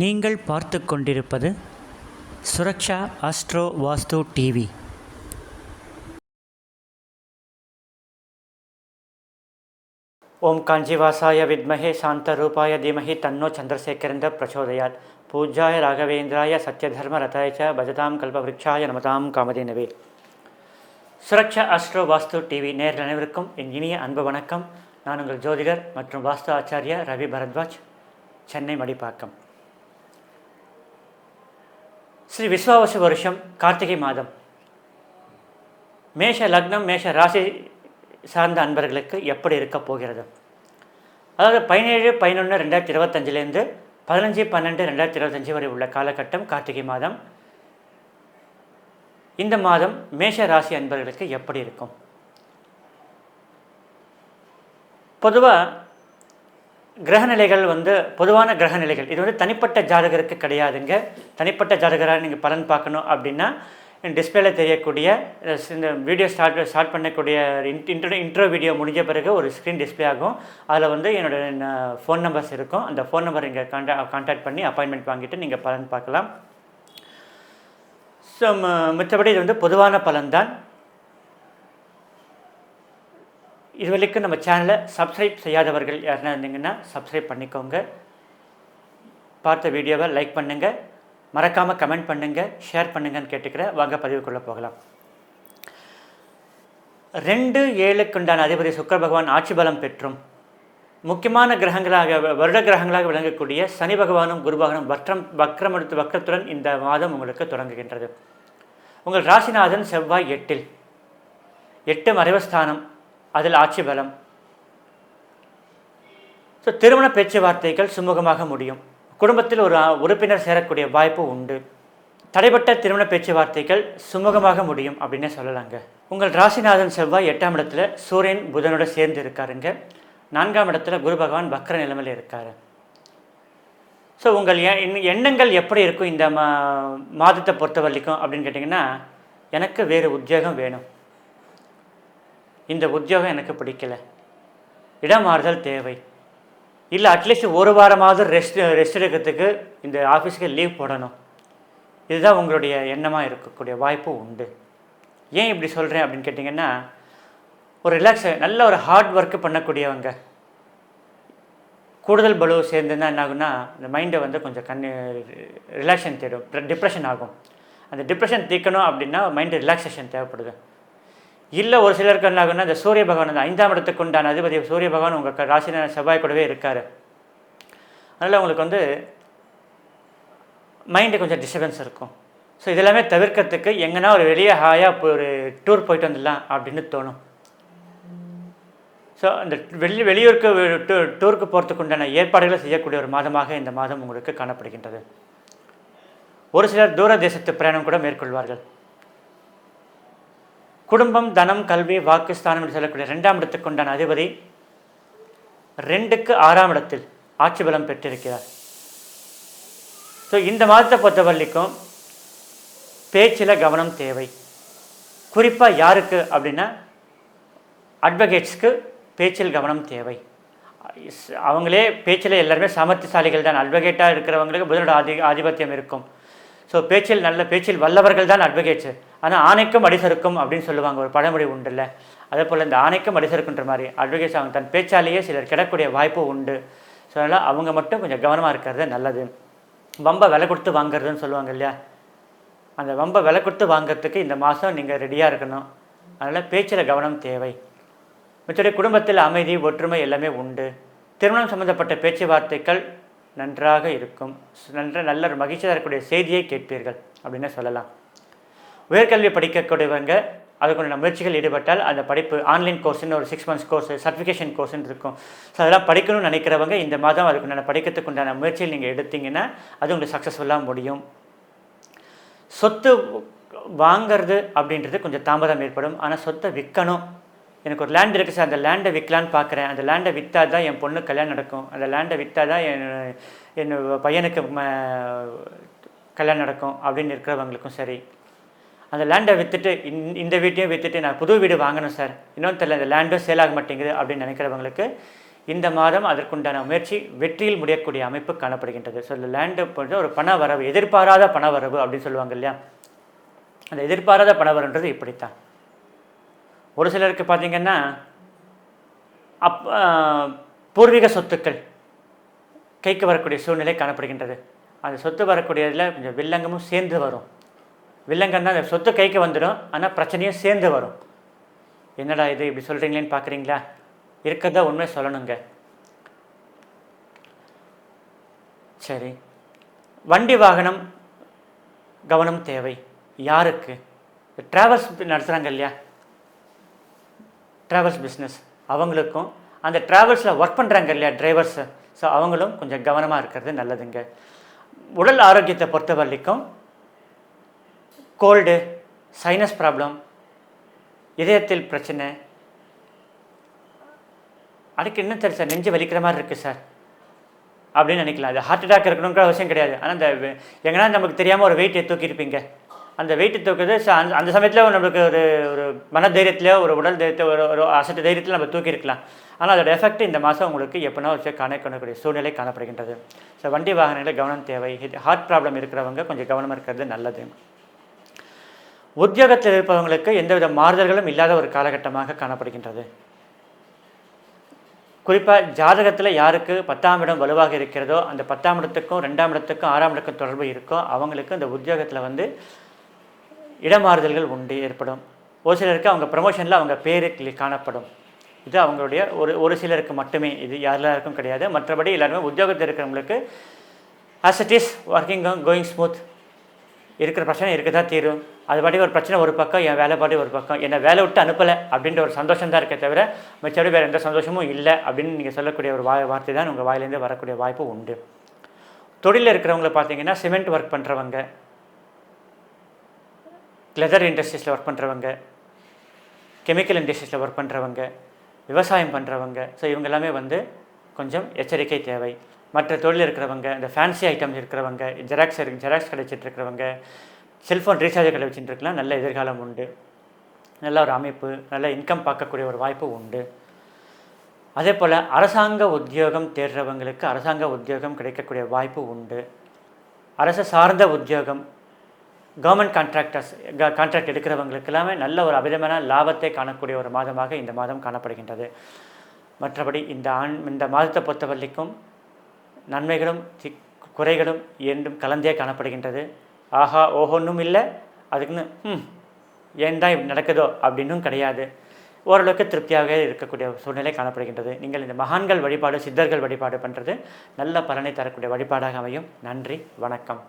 நீங்கள் பார்த்து கொண்டிருப்பது சுரக்ஷா அஸ்ட்ரோ வாஸ்து டிவி ஓம் காஞ்சிவாசாய வித்மஹே சாந்தரூபாய தீமஹி தன்னோ சந்திரசேகரந்த பிரச்சோதயாத் பூஜாய ராகவேந்திராய சத்யதர்ம ரதாய பஜதாம் கல்பவருட்சாய நமதாம் காமதேனவே. சுரக்ஷா அஸ்ட்ரோ வாஸ்து டிவி நேரில் அனைவருக்கும் என் இனிய அன்பு வணக்கம். நான் உங்கள் ஜோதிடர் மற்றும் வாஸ்து ஆச்சாரியா ரவி பரத்வாஜ். சென்னை மடிப்பாக்கம். ஸ்ரீ விஸ்வாவசு வருஷம் கார்த்திகை மாதம். மேஷ லக்னம் மேஷ ராசி சார்ந்த அன்பர்களுக்கு எப்படி இருக்க போகிறது? அதாவது பதினேழு பதினொன்று ரெண்டாயிரத்தி இருபத்தஞ்சிலேருந்து பதினஞ்சு பன்னெண்டு ரெண்டாயிரத்தி இருபத்தஞ்சி வரை உள்ள காலகட்டம் கார்த்திகை மாதம். இந்த மாதம் மேஷ ராசி அன்பர்களுக்கு எப்படி இருக்கும்? பொதுவாக கிரகநிலைகள் வந்து பொதுவான கிரகநிலைகள். இது வந்து தனிப்பட்ட ஜாதகருக்கு கிடையாதுங்க. தனிப்பட்ட ஜாதகராக நீங்கள் பலன் பார்க்கணும் அப்படின்னா டிஸ்பிளேல தெரியக்கூடிய இந்த வீடியோ ஸ்டார்ட் ஸ்டார்ட் பண்ணக்கூடிய இன்ட்ரோ இன்ட்ரோ வீடியோ முடிஞ்ச பிறகு ஒரு ஸ்க்ரீன் டிஸ்ப்ளே ஆகும். அதில் வந்து என்னோட ஃபோன் நம்பர்ஸ் இருக்கும். அந்த ஃபோன் நம்பர் இங்கே கான்டா கான்டாக்ட் பண்ணி அப்பாயின்மெண்ட் வாங்கிட்டு நீங்கள் பலன் பார்க்கலாம். ஸோ மற்றபடி இது வந்து பொதுவான பலன் தான் இது இதுவரைக்கும் நம்ம சேனலை சப்ஸ்கிரைப் செய்யாதவர்கள் யாருன்னா இருந்தீங்கன்னா சப்ஸ்கிரைப் பண்ணிக்கோங்க. பார்த்த வீடியோவை லைக் பண்ணுங்கள் மறக்காமல் கமெண்ட் பண்ணுங்கள் ஷேர் பண்ணுங்கன்னு கேட்டுக்கிறேன். வாங்க பதிவுக்குள்ளே போகலாம். ரெண்டு ஏழுக்குண்டான அதிபதி சுக்கர பகவான் ஆட்சி பலம் பெற்றும். முக்கியமான கிரகங்களாக வருட கிரகங்களாக விளங்கக்கூடிய சனி பகவானும் குரு பகவானும் வக்ரம் வக்ரமெடுத்து வக்ரத்துடன் இந்த மாதம் உங்களுக்கு தொடங்குகின்றது. உங்கள் ராசிநாதன் செவ்வாய் எட்டில். எட்டு மறைவஸ்தானம் அதில் ஆட்சி பலம் ஸோ திருமண பேச்சுவார்த்தைகள் சுமூகமாக முடியும். குடும்பத்தில் ஒரு உறுப்பினர் சேரக்கூடிய வாய்ப்பு உண்டு. தடைப்பட்ட திருமண பேச்சுவார்த்தைகள் சுமூகமாக முடியும் அப்படின்னே சொல்லலாங்க. உங்கள் ராசிநாதன் செவ்வாய் எட்டாம் இடத்துல சூரியன் புதனோட சேர்ந்து இருக்காருங்க. நான்காம் இடத்துல குரு பகவான் வக்ர நிலைமையில் இருக்கார். ஸோ உங்கள் எண்ண- எண்ணங்கள் எப்படி இருக்கும் இந்த மா மாதத்தை பொறுத்த வரைக்கும் அப்படின்னு கேட்டிங்கன்னா எனக்கு வேறு உத்தியோகம் வேணும். இந்த உத்தியோகம் எனக்கு பிடிக்கல. இடமாறுதல் தேவை. இல்லை அட்லீஸ்ட் ஒரு வாரமாவது ரெஸ்ட் ரெஸ்ட் எடுக்கிறதுக்கு இந்த ஆஃபீஸ்க்கு லீவ் போடணும். இதுதான் உங்களுடைய எண்ணமாக இருக்கக்கூடிய வாய்ப்பு உண்டு. ஏன் இப்படி சொல்கிறேன் அப்படின்னு கேட்டிங்கன்னா ஒரு ரிலாக்ஸ் நல்ல ஒரு ஹார்ட் ஒர்க்கு பண்ணக்கூடியவங்க கூடுதல் பலு சேர்ந்துன்னா என்ன ஆகும்னா இந்த மைண்டை வந்து கொஞ்சம் கண் ரிலாக்ஷன் தேடும் டிப்ரெஷன் ஆகும். அந்த டிப்ரெஷன் தீர்க்கணும் அப்படின்னா மைண்டு ரிலாக்ஸேஷன் தேவைப்படுது. இல்லை ஒரு சிலருக்கு என்னாகுன்னா இந்த சூரிய பகவான் அந்த ஐந்தாம் இடத்துக்கு உண்டான அதிபதி சூரிய பகவான் உங்கள் ராசின செவ்வாய் கூடவே இருக்கார். அதனால் உங்களுக்கு வந்து மைண்டு கொஞ்சம் டிஸ்டர்பன்ஸ் இருக்கும். ஸோ இதெல்லாமே தவிர்க்கிறதுக்கு எங்கன்னா ஒரு வெளியே ஹாயாக இப்போ ஒரு டூர் போயிட்டு வந்துடலாம் அப்படின்னு தோணும். ஸோ அந்த வெளி வெளியூருக்கு டூ டூருக்கு போகிறதுக்கு உண்டான ஏற்பாடுகளை செய்யக்கூடிய ஒரு மாதமாக இந்த மாதம் உங்களுக்கு காணப்படுகின்றது. ஒரு சிலர் தூர தேசத்து பிரயாணம் கூட மேற்கொள்வார்கள். குடும்பம் தனம் கல்வி வாக்குஸ்தானம் என்று சொல்லக்கூடிய ரெண்டாம் இடத்துக்கு உண்டான அதிபதி ரெண்டுக்கு ஆறாம் இடத்தில் ஆட்சி பலம் பெற்றிருக்கிறார். ஸோ இந்த மாதத்தை பொறுத்த வரைக்கும் பேச்சில் கவனம் தேவை. குறிப்பாக யாருக்கு அப்படின்னா அட்வொகேட்ஸ்க்கு பேச்சில் கவனம் தேவை. அவங்களே பேச்சில் எல்லாருமே சாமர்த்தியசாலிகள் தான். அட்வொகேட்டாக இருக்கிறவங்களுக்கு புதனோட ஆதி ஆதிபத்தியம் இருக்கும். ஸோ பேச்சில் நல்ல பேச்சில் வல்லவர்கள் தான் அட்வொகேட்ஸு. ஆனால் ஆணைக்கும் அடிசருக்கும் அப்படின்னு சொல்லுவாங்க ஒரு பழமொழி உண்டுல்ல. அதே போல் இந்த ஆணைக்கும் அடிசருக்குன்ற மாதிரி அட்வொகேட்ஸ் அவங்க தன் பேச்சாலேயே சிலர் கிடக்கூடிய வாய்ப்பு உண்டு. ஸோ அதனால் அவங்க மட்டும் கொஞ்சம் கவனமாக இருக்கிறது நல்லது. வம்ப விலை கொடுத்து வாங்குறதுன்னு சொல்லுவாங்க இல்லையா? அந்த வம்ப விலை கொடுத்து வாங்கிறதுக்கு இந்த மாதம் நீங்கள் ரெடியாக இருக்கணும். அதனால் பேச்சில் கவனம் தேவை. மற்றபடி குடும்பத்தில் அமைதி ஒற்றுமை எல்லாமே உண்டு. திருமணம் சம்பந்தப்பட்ட பேச்சுவார்த்தைகள் நன்றாக இருக்கும். நன்ற நல்ல ஒரு மகிழ்ச்சியாக இருக்கக்கூடிய செய்தியை கேட்பீர்கள் அப்படின்னு சொல்லலாம். உயர்கல்வி படிக்கக்கூடியவங்க அதுக்குண்டான முயற்சிகள் ஈடுபட்டால் அந்த படிப்பு ஆன்லைன் கோர்ஸ்னு ஒரு சிக்ஸ் மந்த்ஸ் கோர்ஸ் சர்டிஃபிகேஷன் கோர்ஸ்னு இருக்கும். ஸோ அதெல்லாம் படிக்கணும்னு நினைக்கிறவங்க இந்த மாதம் அதுக்குண்டான படிக்கிறதுக்கு உண்டான முயற்சியில் நீங்கள் எடுத்தீங்கன்னா அது உங்களுக்கு சக்ஸஸ்ஃபுல்லாக முடியும். சொத்து வாங்கிறது அப்படின்றது கொஞ்சம் தாமதம் ஏற்படும். ஆனால் சொத்தை விற்கணும் எனக்கு ஒரு லேண்ட் இருக்குது சார் அந்த லேண்டை விற்கலான்னு பார்க்குறேன் அந்த லேண்டை விற்றா தான் என் பொண்ணு கல்யாணம் நடக்கும். அந்த லேண்டை விற்றா தான் என் என் பையனுக்கு ம- கல்யாணம் நடக்கும் அப்படின்னு இருக்கிறவங்களுக்கும் சரி. அந்த லேண்டை விற்றுட்டு இந்த வீட்டையும் விற்றுட்டு நான் புது வீடு வாங்கணும் சார். இன்னொன்று தெரியல இந்த லேண்டும் சேல் ஆக மாட்டேங்குது அப்படின்னு நினைக்கிறவங்களுக்கு இந்த மாதம் அதற்குண்டான முயற்சி வெற்றியில் முடியக்கூடிய அமைப்பு காணப்படுகின்றது. ஸோ இந்த லேண்டு போன்ற ஒரு பண வரவு எதிர்பாராத பண வரவு அப்படின்னு சொல்லுவாங்க இல்லையா? அந்த எதிர்பாராத பண வரன்றது இப்படித்தான். ஒரு சிலருக்கு பார்த்தீங்கன்னா அப் பூர்வீக சொத்துக்கள் கைக்கு வரக்கூடிய சூழ்நிலை காணப்படுகின்றது. அந்த சொத்து வரக்கூடியதில் கொஞ்சம் வில்லங்கமும் சேர்ந்து வரும். வில்லங்கம்னா அந்த சொத்து கைக்கு வந்துடும் ஆனால் பிரச்சனையும் சேர்ந்து வரும். என்னடா இது இப்படி சொல்கிறீங்களேன்னு பார்க்குறீங்களா இருக்கிறதா உண்மை சொல்லணுங்க. சரி. வண்டி வாகனம் கவனம் தேவை. யாருக்கு? ட்ராவல்ஸ் நடத்துகிறாங்க இல்லையா? ட்ராவல்ஸ் பிஸ்னஸ் அவங்களுக்கும் அந்த ட்ராவல்ஸில் ஒர்க் பண்ணுறாங்க இல்லையா டிரைவர்ஸு ஸோ அவங்களும் கொஞ்சம் கவனமாக இருக்கிறது நல்லதுங்க. உடல் ஆரோக்கியத்தை பொறுத்த வரைக்கும் கோல்டு சைனஸ் ப்ராப்ளம் இதயத்தில் பிரச்சனை. அதுக்கு என்ன தெரியும் சார் நெஞ்சு வலிக்கிற மாதிரி இருக்குது சார். அப்படின்னு நினைக்கலாம். அது ஹார்ட் அட்டாக் இருக்கணுங்கிற அவசியம் கிடையாது. ஆனால் அந்த எங்கன்னா நமக்கு தெரியாமல் ஒரு வெயிட்டை தூக்கியிருப்பீங்க. அந்த வெயிட்டை தூக்குறது ச- அந்த அந்த சமயத்தில் நம்மளுக்கு ஒரு ஒரு மன தைரியத்திலையோ ஒரு உடல் தைரியத்தை ஒரு ஒரு அசட்டு தைரியத்தில் நம்ம தூக்கியிருக்கலாம். ஆனால் அதோட எஃபெக்ட் இந்த மாதம் உங்களுக்கு எப்போனா வச்சு காண காணக்கூடிய சூழ்நிலை காணப்படுகின்றது. ஸோ வண்டி வாகனங்களில் கவனம் தேவை. ஹார்ட் ப்ராப்ளம் இருக்கிறவங்க கொஞ்சம் கவனமாக இருக்கிறது நல்லது. உத்தியோகத்தில் இருப்பவங்களுக்கு எந்தவித மாறுதல்களும் இல்லாத ஒரு காலகட்டமாக காணப்படுகின்றது. குறிப்பாக ஜாதகத்தில் யாருக்கு பத்தாம் இடம் வலுவாக இருக்கிறதோ அந்த பத்தாம் இடத்துக்கும் ரெண்டாம் இடத்துக்கும் ஆறாம் இடத்துக்கும் தொடர்பு இருக்கோ அவங்களுக்கு இந்த உத்தியோகத்தில் வந்து இடமாறுதல்கள் உண்டு ஏற்படும். ஒரு சிலருக்கு அவங்க ப்ரமோஷனில் அவங்க பேரு காணப்படும். இது அவங்களுடைய ஒரு ஒரு சிலருக்கு மட்டுமே இது யாரெல்லாருக்கும் கிடையாது. மற்றபடி எல்லாருமே உத்தியோகத்தில் இருக்கிறவங்களுக்கு as it is working going smooth இருக்கிற பிரச்சனை இருக்க தான் தீரும். அது பாட்டி ஒரு பிரச்சனை ஒரு பக்கம் என் வேலை பாட்டி ஒரு பக்கம். என்னை வேலை விட்டு அனுப்பலை அப்படின்ற ஒரு சந்தோஷம் தான் இருக்கே தவிர மற்றபடி வேறு எந்த சந்தோஷமும் இல்லை அப்படின்னு நீங்கள் சொல்லக்கூடிய ஒரு வாய் வார்த்தை தான் உங்கள் வாயிலேருந்து வரக்கூடிய வாய்ப்பு உண்டு. தொழிலில் இருக்கிறவங்கள பார்த்தீங்கன்னா சிமெண்ட் ஒர்க் பண்ணுறவங்க லெதர் இண்டஸ்ட்ரீஸில் ஒர்க் பண்ணுறவங்க கெமிக்கல் இண்டஸ்ட்ரீஸில் ஒர்க் பண்ணுறவங்க விவசாயம் பண்ணுறவங்க ஸோ இவங்க எல்லாமே வந்து கொஞ்சம் எச்சரிக்கை தேவை. மற்ற தொழில் இருக்கிறவங்க இந்த ஃபேன்சி ஐட்டம் இருக்கிறவங்க ஜெராக்ஸ் ஜெராக்ஸ் கடை வச்சுட்டு இருக்கிறவங்க செல்ஃபோன் ரீசார்ஜ் கடை வச்சுட்டு இருக்கலாம் நல்ல எதிர்காலம் உண்டு. நல்ல ஒரு அமைப்பு நல்ல இன்கம் பார்க்கக்கூடிய ஒரு வாய்ப்பு உண்டு. அதே போல் அரசாங்க உத்தியோகம் தேடுறவங்களுக்கு அரசாங்க உத்தியோகம் கிடைக்கக்கூடிய வாய்ப்பு உண்டு. அரசு சார்ந்த உத்தியோகம் கவர்மெண்ட் கான்ட்ராக்டர்ஸ் கான்ட்ராக்ட் எடுக்கிறவங்களுக்கு எல்லாமே நல்ல ஒரு அபிதமான லாபத்தை காணக்கூடிய ஒரு மாதமாக இந்த மாதம் காணப்படுகின்றது. மற்றபடி இந்த ஆண் இந்த மாதத்தை பொறுத்த வரைக்கும் நன்மைகளும் குறைகளும் என்றும் கலந்தே காணப்படுகின்றது. ஆஹா ஓஹோன்னும் இல்லை அதுக்குன்னு ம் ஏன் தான் இப்படி நடக்குதோ? அப்படின்னும் கிடையாது. ஓரளவுக்கு திருப்தியாக இருக்கக்கூடிய சூழ்நிலை காணப்படுகின்றது. நீங்கள் இந்த மகான்கள் வழிபாடு சித்தர்கள் வழிபாடு பண்ணுறது நல்ல பலனை தரக்கூடிய வழிபாடாக அமையும். நன்றி வணக்கம்.